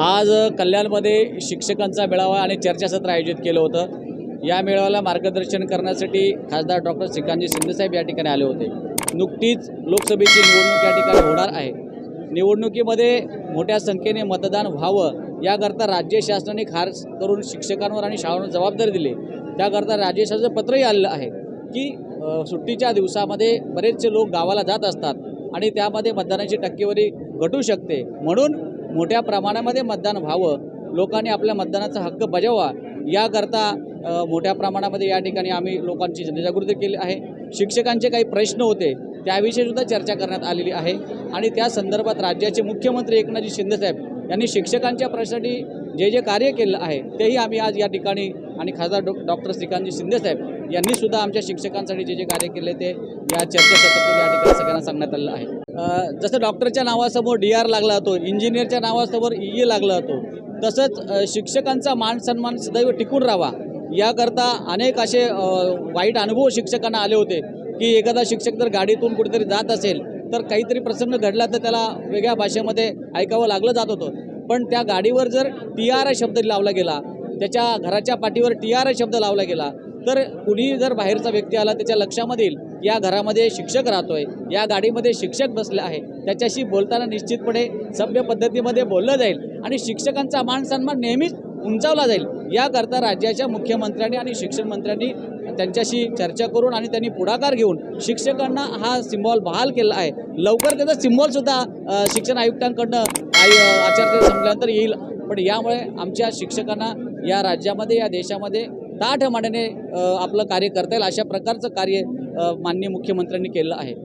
आज कल्याणमध्ये शिक्षकांचा मेळावा आणि चर्चासत्र आयोजित केलं होतं. या मेळाव्याला मार्गदर्शन करण्यासाठी खासदार डॉक्टर श्रीकांतजी शिंदेसाहेब या ठिकाणी आले होते. नुकतीच लोकसभेची निवडणूक या ठिकाणी होणार आहे. निवडणुकीमध्ये मोठ्या संख्येने मतदान व्हावं याकरता राज्य शासनाने खास करून शिक्षकांवर आणि शाळांवर जबाबदारी दिली. त्याकरता राज्य शासनाचं पत्रही आलेलं आहे की सुट्टीच्या दिवसामध्ये बरेचसे लोक गावाला जात असतात आणि त्यामध्ये मतदानाची टक्केवारी घटू शकते. म्हणून मोठ्या प्रमाणामध्ये मतदान व्हावं लोकांनी आपल्या मतदानाचा हक्क बजावा याकरता मोठ्या प्रमाणामध्ये या ठिकाणी आम्ही लोकांची जनजागृती केली आहे. शिक्षकांचे काही प्रश्न होते त्याविषयी सुद्धा चर्चा करण्यात आलेली आहे. आणि त्या संदर्भात राज्याचे मुख्यमंत्री एकनाथजी शिंदेसाहेब यांनी शिक्षकांच्या प्रश्नासाठी जे जे कार्य केलं आहे तेही आम्ही आज या ठिकाणी आणि खासदार डॉ डॉक्टर श्रीकांतजी शिंदेसाहेब यांनीसुद्धा आमच्या शिक्षकांसाठी जे जे कार्य केले ते या चर्चासत्रातून या ठिकाणी सगळ्यांना सांगण्यात आलेलं आहे. जसं डॉक्टरच्या नावासमोर डी आर लागला जातो इंजिनियरच्या नावासमोर ई ए लागला जातो तसंच शिक्षकांचा मान सन्मान सदैव टिकून राहावा याकरता अनेक असे वाईट अनुभव शिक्षकांना आले होते की एखादा शिक्षक जर गाडीतून कुठेतरी जात असेल तर काहीतरी प्रसंग घडला तर त्याला वेगळ्या भाषेमध्ये ऐकावं लागलं जात होतं. पण त्या गाडीवर जर टी आर शब्द लावला गेला त्याच्या घराच्या पाठीवर टी आर शब्द लावला गेला तर कुणी जर बाहेरचा व्यक्ती आला त्याच्या लक्षामध्ये येईल या घरामध्ये शिक्षक राहतोय या गाडीमध्ये शिक्षक बसले आहे त्याच्याशी बोलताना निश्चितपणे सभ्य पद्धतीमध्ये बोललं जाईल आणि शिक्षकांचा मान सन्मान नेहमीच उंचावला जाईल. याकरता राज्याच्या मुख्यमंत्र्यांनी आणि शिक्षण मंत्र्यांनी त्यांच्याशी चर्चा करून आणि त्यांनी पुढाकार घेऊन शिक्षकांना हा सिम्बॉल बहाल केला आहे. लवकर त्याचा सिम्बॉलसुद्धा शिक्षण आयुक्तांकडनं आय आचारसंहिता संपल्यानंतर येईल. पण यामुळे आमच्या शिक्षकांना या राज्यामध्ये या देशामध्ये ताठ मानेने आपलं कार्य करता येईल अशा प्रकारचं कार्य माननीय मुख्यमंत्र्यांनी केलं आहे.